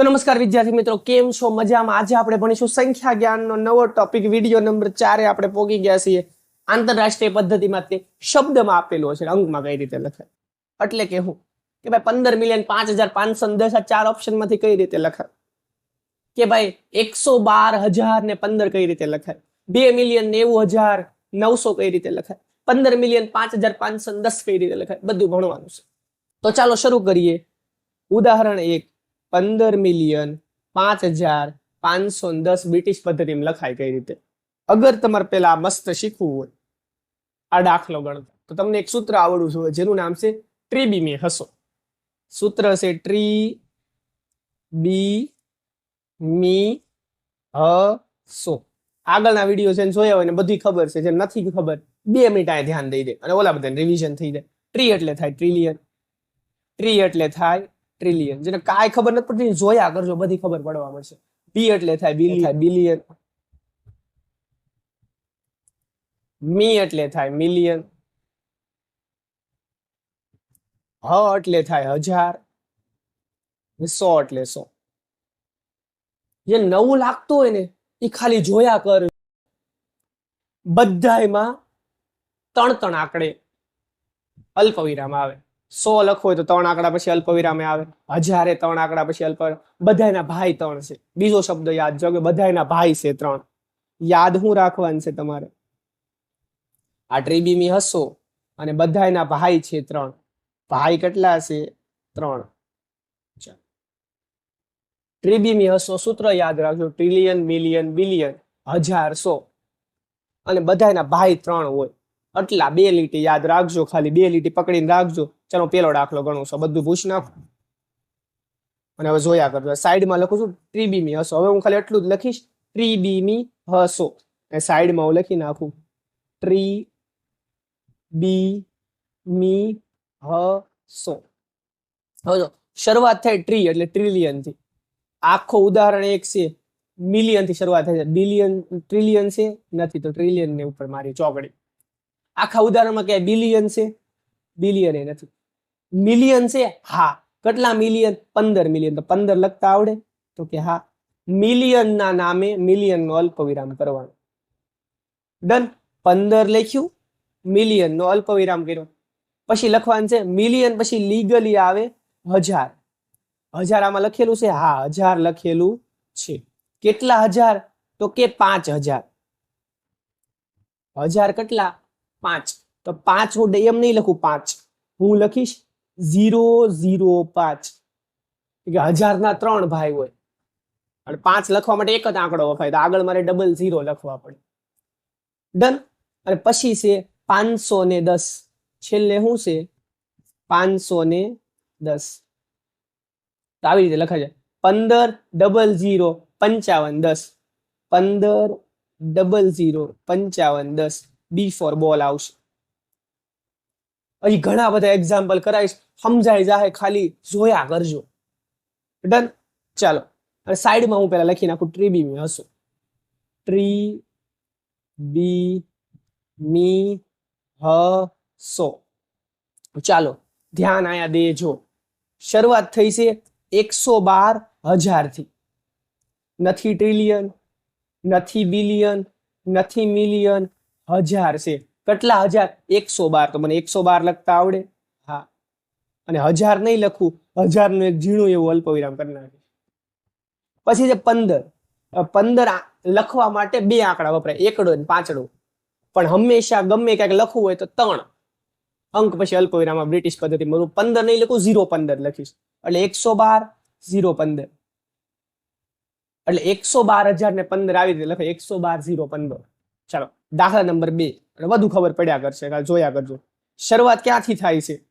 તો નમસ્કાર વિદ્યાર્થી મિત્રો, કેમ છો? મજામાં? આજે આપણે ભણીશું સંખ્યા જ્ઞાનનો નવો ટોપિક વીડિયો નંબર ચારે આપણે પોગી ગયા છીએ. આંતરરાષ્ટ્રીય પદ્ધતિમાં તે શબ્દમાં આપેલો છે. અંકમાં કઈ રીતે લખાય? એટલે કે હું? કે ભાઈ પંદર મિલિયન પાંચ હજાર પાંચસો દસ આ ચાર ઓપ્શનમાંથી કઈ રીતે લખાય? કે ભાઈ એકસો બાર હજાર ને પંદર કઈ રીતે લખાય? બે મિલિયન નેવું હજાર નવસો કઈ રીતે લખાય? પંદર મિલિયન પાંચ હજાર પાંચસો દસ કઈ રીતે લખાય? બધું ભણવાનું છે. તો ચાલો શરૂ કરીએ. ઉદાહરણ એક. પંદર મિલિયન પાંચ હજાર પાંચસો દસ બ્રિટિશ પદ્ધતિમાં લખાય કઈ રીતે? અગર તમારે પેલા મસ્ત શીખવું હોય, આ દાખલો ગણતા તો તમને એક સૂત્ર આવડવું જોઈએ, જેનું નામ છે ટ્રીબીમી હસો. સૂત્ર છે ટ્રી બી મી હ સો આગળના વીડિયો છે જોયા હોય ને બધી ખબર છે જે નથી ખબર, બે મિનિટ આ ધ્યાન દઈ દે. અને ઓલા બધાને રિવિઝન થઈ જાય. ટ્રી એટલે થાય ટ્રિલિયન ટ્રી એટલે થાય ટ્રિલિયન જેને કાંઈ ખબર નથી પડતી, જોયા કરજો, બધી ખબર પડવા મળશે. બી એટલે થાય બિલિયન બિલિયન મી એટલે થાય મિલિયન હ એટલે થાય, હજાર. સો એટલે સો. જે નવું લાગતું હોય ને એ ખાલી જોયા કર. બધાયમાં ત્રણ ત્રણ આંકડે અલ્પ વિરામ આવે. સો લખવું હોય તો ત્રણ આંકડા પછી અલ્પ વિરામે આવે. હજારે ત્રણ આંકડા પછી અલ્પ બધાયના ભાઈ ત્રણ છે. બીજો શબ્દ યાદ જો કે બધાયના ભાઈ છે ત્રણ. યાદ હું રાખવાનું છે તમારે? આ ટ્રીબીમી હસો અને બધાના ભાઈ છે ત્રણ. ભાઈ કેટલા છે? ત્રણ. ટ્રીબીમી હસો સૂત્ર યાદ રાખજો. ટ્રિલિયન મિલિયન બિલિયન હજાર સો અને બધાયના ભાઈ ત્રણ હોય. આટલા બે લીટી યાદ રાખજો, ખાલી બે લીટી પકડીને રાખજો. ચાલો પેલો દાખલો ગણું બધું પૂછ નાખું. અને હવે જોયા કરજો, સાઈડમાં લખું છું ત્રિબીમી હસો. હવે હું ખાલી એટલું જ લખીશ ત્રિબીમી હસો. અને સાઈડમાં હું લખી નાખું ટ્રી બી મી હ સો હવે જો, શરૂઆત થાય ટ્રી એટલે ટ્રિલિયનથી. આખો ઉદાહરણ એક છે મિલિયનથી શરૂઆત થાય છે. બિલિયન ટ્રિલિયન છે, નથી તો ટ્રિલિયન ને ઉપર મારી ચોકડી. આખા ઉદાહરણમાં ક્યાંય બિલિયન છે? બિલિયન એ નથી. મિલિયન છે? હા. કેટલા મિલિયન પંદર મિલિયન તો પંદર લખતા આવડે? તો કે હા. મિલિયન ના નામે મિલિયન નો અલ્પ વિરામ કરવાનો. ડન પંદર લખ્યું. મિલિયન નો અલ્પ વિરામ કર્યો. પછી લખવાનું છે મિલિયન પછી લીગલી આવે હજાર. હજાર આમાં લખેલું છે? હા, હજાર લખેલું છે. કેટલા હજાર? તો કે પાંચ હજાર. હજાર કેટલા? પાંચ. તો પાંચ હું એમ નહીં લખું, પાંચ. હું લખીશ ઝીરો ઝીરો, પાંચ. કે હજારના ત્રણ ભાઈ હોય. અને પાંચ લખવા માટે એક જ આંકડો વખાય. તો આગળ મારે ડબલ ઝીરો લખવા પડે. ડન અને પછી છે પાંચસો ને દસ. છેલ્લે શું છે પાંચસો ને દસ. તો આવી રીતે લખાય છે. પંદર ડબલ ઝીરો પંચાવન, દસ. પંદર ડબલ ઝીરો પંચાવન, દસ. બી ફોર બોલ આવશે. અહીં ઘણા બધા એક્ઝામ્પલ કરાવીશ. સમજાઈ જાય ખાલી, જોયા કરજો. ડન ચાલો. અને સાઈડમાં હું પેલા લખી નાખું ટ્રી બી મી હશું. ટ્રી બી મી હ સો ચાલો, ધ્યાન આયા દેજો. શરૂઆત થઈ છે એકસો બાર હજારથી. નથી ટ્રિલિયન નથી બિલિયન નથી મિલિયન હજાર છે. કેટલા હજાર? એકસો બાર. તો મને એકસો બાર લખતા આવડે? હા. અને હજાર નહીં લખું. હજારનું એક ઝીણું એવું અલ્પવિરામ કરી નાખે. પછી છે પંદર. પંદર લખવા માટે બે આંકડા વપરાય. એકડો ને પાંચડો. પણ હંમેશા ગમે ક્યાંક લખવું હોય તો ત્રણ. અંક પછી અલ્પ બ્રિટિશ પદ્ધતિમાં હું પંદર નહીં લખું, ઝીરો પંદર લખીશ. એટલે એકસો બાર, ઝીરો પંદર. એટલે એકસો બાર હજાર ને પંદર આવી રીતે લખે. એકસો બાર, ઝીરો પંદર. ચાલો. દાખલા નંબર બે. વધુ ખબર પડ્યા કરશે, કાલ જોયા કરજો. શરૂઆત ક્યાંથી થાય છે?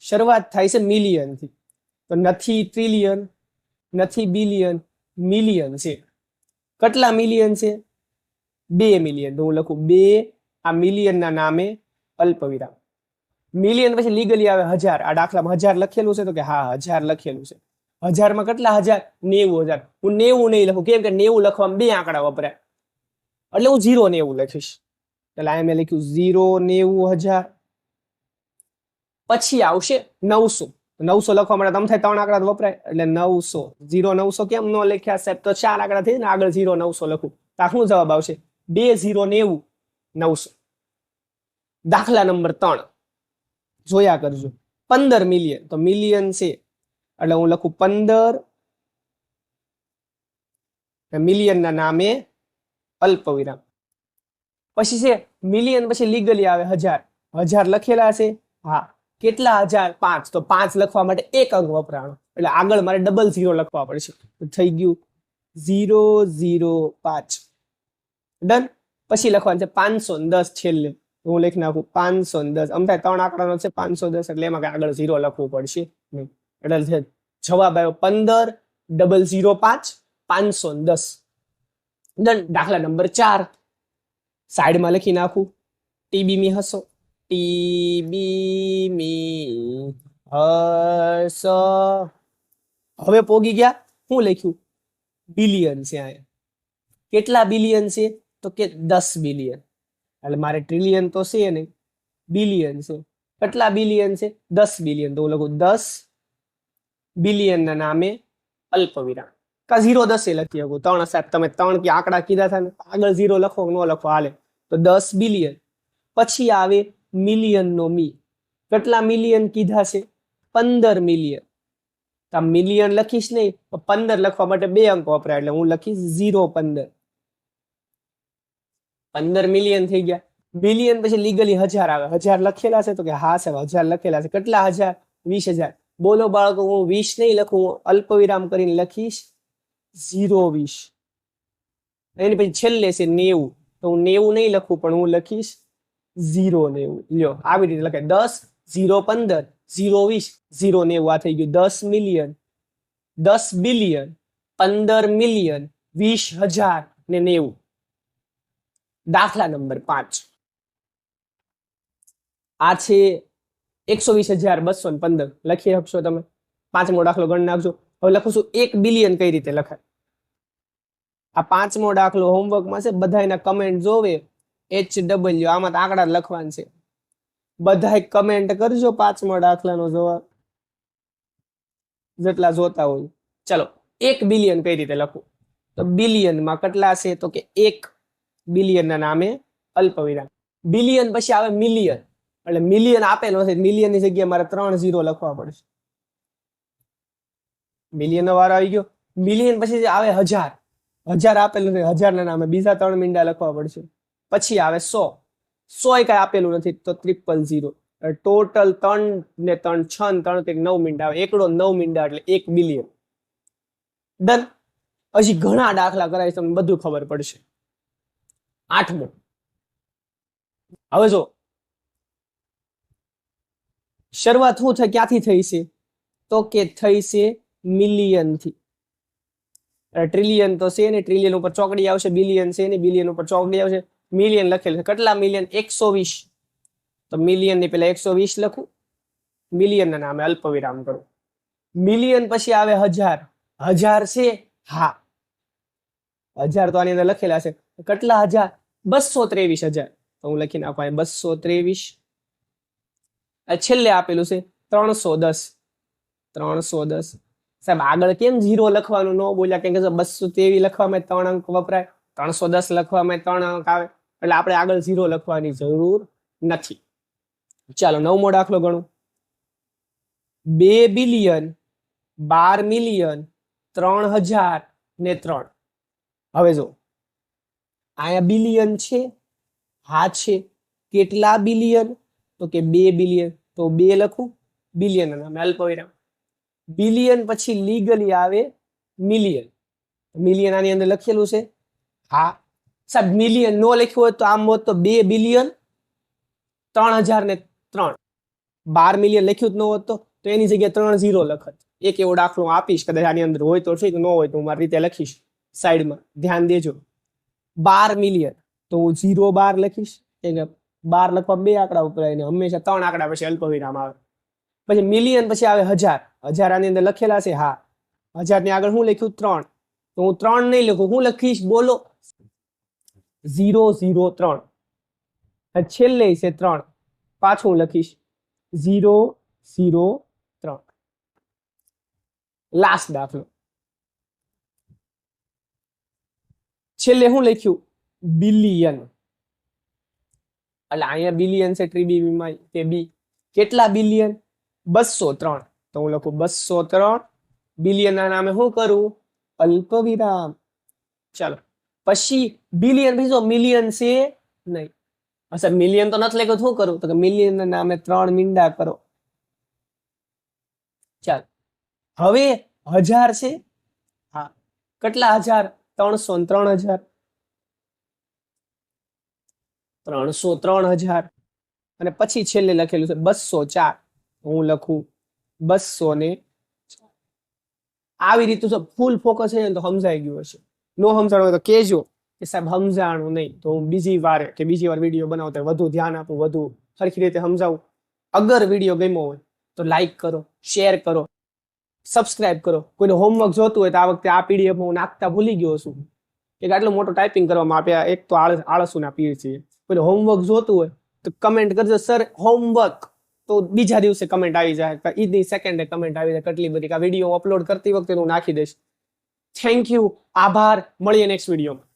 શરૂઆત થાય છે મિલિયનથી. તો નથી ટ્રિલિયન નથી બિલિયન મિલિયન છે. કેટલા મિલિયન છે? બે મિલિયન તો હું લખું, બે, આ મિલિયનના નામે અલ્પવિરામ. મિલિયન પછી લીગલી આવે હજાર. આ દાખલામાં હજાર લખેલું છે તો કે હા, હજાર લખેલું છે. હજારમાં કેટલા હજાર? નેવું હજાર. હું નેવું નહીં લખું. કેમ કે નેવું લખવામાં બે આંકડા વપરાય. એટલે હું ઝીરો નેવું લખીશ. એટલે આ મેં લખ્યું ઝીરો નેવું હજાર. પછી આવશે નવસો. નવસો લખવા માટે તમે થાય ત્રણ આંકડા વપરાય. એટલે નવસો. ઝીરો નવસો કેમ ન લખ્યા સાહેબ? તો ચાર આંકડા થઈ ને આગળ ઝીરો નવસો લખું. તો શું જવાબ આવશે બે ઝીરો નેવું નવસો. દાખલા નંબર ત્રણ. જોયા કરજો. પંદર મિલિયન તો મિલિયન છે. એટલે હું લખું પંદર. મિલિયનના નામે અલ્પ વિરામ પછી છે મિલિયન પછી લીગલી આવે હજાર. હજાર લખેલા છે હા. કેટલા હજાર? પાંચ. તો પાંચ લખવા માટે એક અંક વપરાણો. એટલે આગળ મારે ડબલ ઝીરો લખવા પડશે. થઈ ગયું ઝીરો ઝીરો પાંચ. ડન પછી લખવાનું છે પાંચસો દસ છેલ્લે. હું લખી નાખું પાંચસો દસ. અમથા ત્રણ આંકડાનો છે પાંચસો દસ, એટલે એમાં આગળ ઝીરો લખવું પડશે. નહીં એટલે જવાબ આવ્યો પંદર ડબલ ઝીરો પાંચ, પાંચસો દસ. ડન દાખલા નંબર ચાર. સાઈડમાં લખી નાખું. ટીબી મી હસો. ટીબી મી હસ. હવે પોગી ગયા. હું લખ્યું? બિલિયન છે અહીંયા કેટલા બિલિયન છે? તો કે દસ બિલિયન. એટલે મારે ટ્રિલિયન તો છે નહીં. બિલિયન છે. કેટલા બિલિયન છે? દસ બિલિયન. તો હું લખું, દસ બિલિયનના નામે અલ્પ વિરામ કા ઝીરો દસે લખી શકું? ત્રણ સાહેબ તમે ત્રણ કે આંકડા કીધા થાય ને આગળ ઝીરો લખો ન લખો? હાલે. તો દસ બિલિયન પછી આવે મિલિયન નો મી. કેટલા મિલિયન કીધા છે? પંદર મિલિયન તો મિલિયન લખીશ નહીં પણ પંદર લખવા માટે બે અંક વપરાય. એટલે હું લખીશ ઝીરો પંદર. પંદર મિલિયન થઈ ગયા. બિલિયન પછી લીગલી હજાર આવે. હજાર લખેલા છે તો કે હા સાહેબ, હજાર લખેલા છે. કેટલા હજાર? વીસ હજાર. બોલો બાળકો, હું વીસ નહીં લખું, હું અલ્પ વિરામ કરીને લખીશ. ઝીરો વીસ. એની પછી છેલ્લે છે નેવું. તો હું નેવું નહીં લખું, પણ હું લખીશ ઝીરો નેવું. લ્યો, આવી રીતે લખાય. દસ, ઝીરો પંદર, ઝીરો વીસ. ઝીરો નેવું, આ થઈ ગયું. દસ મિલિયન. દસ બિલિયન. પંદર મિલિયન. વીસ હજાર ને નેવું. દાખલા નંબર પાંચ. આ છે એકસો વીસ હજાર બસો ને પંદર. લખી શકશો તમે? પાંચમો દાખલો ગણ નાખજો. હવે લખું છું એક બિલિયન કઈ રીતે લખાય? આ પાંચમો દાખલો હોમવર્કમાં છે બધા એના કમેન્ટ જોવે એચ ડબલ્યુ આમાં આંકડા લખવાના છે. બધા કમેન્ટ કરજો પાંચમો દાખલાનો જવાબ. જેટલા જોતા હોય. ચલો, એક બિલિયન કઈ રીતે લખવું? તો બિલિયનમાં કેટલા છે? તો કે એક બિલિયનના નામે અલ્પ વિરામ બિલિયન પછી આવે મિલિયન એટલે મિલિયન આપેલો છે મિલિયનની જગ્યાએ મારે ત્રણ ઝીરો લખવા પડશે. મિલિયન વાર આવી ગયો. મિલિયન પછી આવે હજાર. હજાર આપેલું નથી. હજારના નામે બીજા ત્રણ મીંડા લખવા પડશે. પછી આવે સો. સો એ કઈ આપેલું નથી તો ત્રિપલ ઝીરો ટોટલ ત્રણ ને ત્રણ છ ને ત્રણ તે નવ મીંડા આવે. એકડો નવ મીંડા એટલે એક બિલિયન ડન હજી ઘણા દાખલા કરાય તમને બધું ખબર પડશે. આઠમો. હવે જો. શરૂઆત શું થઈ? ક્યાંથી થઈ છે? તો કે થઈ છે મિલિયનથી ટ્રિલિયન તો છે ને ટ્રિલિયન ઉપર ચોકડી આવશે બિલિયન છે ને બિલિયન ઉપર ચોકડી આવશે. મિલિયન લખેલ છે. કેટલા મિલિયન એકસો વીસ. તો મિલિયનની પેલા એકસો વીસ લખું. મિલિયન ના નામે અલ્પ વિરામ કરું. મિલિયન પછી આવે હજાર. હજાર છે? હા. હજાર તો આની અંદર લખેલા છે. કેટલા હજાર? બસો ત્રેવીસ હજાર. તો હું લખી નાખું બસો ત્રેવીસ. છેલ્લે આપેલું છે ત્રણસો દસ. ત્રણસો દસ. સાહેબ, આગળ કેમ ઝીરો લખવાનું ન બોલ્યા? કેમ કે બસો તેવી લખવામાં ત્રણ અંક વપરાય, ત્રણસો દસ લખવામાં ત્રણ અંક આવે. એટલે આપણે આગળ ઝીરો લખવાની જરૂર નથી. ચાલો, નવમો દાખલો ગણું. બે બિલિયન, બાર મિલિયન, ત્રણ હજાર ને ત્રણ. હવે જો અહીંયા બિલિયન છે, હા છે. કેટલા બિલિયન? તો કે બે બિલિયન. તો બે લખું, બિલિયન નામે અલ્પવિરામ. બિલિયન પછી લીગલી આવે મિલિયન મિલિયન આની અંદર લખેલું છે. હા. સાહેબ મિલિયન નો લખ્યું હોય તો આમ હોત તો બે બિલિયન ત્રણ હજાર ને ત્રણ. બાર મિલિયન લખ્યું જ ન હોત તો એની જગ્યાએ ત્રણ ઝીરો લખત. એક એવો દાખલો આપીશ, કદાચ આની અંદર હોય તો ઠીક, ન હોય તો હું મારી રીતે લખીશ. સાઈડમાં, ધ્યાન દેજો. બાર મિલિયન તો હું ઝીરો બાર લખીશ. કેમ કે બાર લખવા બે આંકડા ઉપર આવીને હંમેશા ત્રણ આંકડા પછી અલ્પવિરામ આવે. પછી મિલિયન પછી આવે હજાર. હજાર આની અંદર લખેલા છે, હા. હજારની આગળ હું લખ્યું? ત્રણ. તો હું ત્રણ નહીં લખું, હું લખીશ, બોલો. ઝીરો ઝીરો, ત્રણ. છેલ્લે છે ત્રણ. પાછું લખીશ. ઝીરો ઝીરો, ત્રણ. લાસ્ટ દાખલો. છેલ્લે હું લખ્યું? બિલિયન. એટલે અહીંયા બિલિયન છે ટ્રીબીમાં તે બી. કેટલા બિલિયન? બસો ત્રણ. તો હું લખું બસો ત્રણ બિલિયન ના નામે શું કરું? અલ્પ વિરામ ચાલો. પછી બિલિયન બીજો મિલિયન છે નહીં. અચ્છા, મિલિયન તો નથી લખ્યું શું કરું? તો કે મિલિયન ના નામે ત્રણ મીંડા કરો. ચાલ. હવે હજાર છે? હા. કેટલા હજાર? ત્રણસો ત્રણ હજાર. ત્રણસો ત્રણ હજાર. અને પછી છેલ્લે લખેલું છે બસો ચાર. હું લખું, બસો ને આવી રીતનું ફૂલ ફોકસ છે ને તો સમજાઈ ગયું હશે. નો સમજાણું હોય તો કહેજો કે સાહેબ સમજાણું નહીં. તો હું બીજી વાર કે બીજી વાર વીડિયો બનાવતો વધુ ધ્યાન આપું, વધુ સરખી રીતે સમજાવું. અગર વીડિયો ગમ્યો હોય તો લાઈક કરો શેર કરો સબસ્ક્રાઇબ કરો. કોઈને હોમવર્ક જોતું હોય તો આ વખતે આ પીડીએફ હું નાખતા ભૂલી ગયો છું. કે આટલું મોટું ટાઈપિંગ કરવામાં આપ્યા, એક તો આળસ, આળસુના પીર છે કોઈને હોમવર્ક જોતું હોય તો કમેન્ટ કરજો સર હોમવર્ક તો બીજા દિવસે કમેન્ટ આવી જાય ઈદની સેકન્ડે કમેન્ટ આવી જાય કેટલી બધી આ વીડિયો અપલોડ કરતી વખતે હું નાખી દઈશ. થેન્ક યુ આભાર. મળીએ નેક્સ્ટ વિડીયોમાં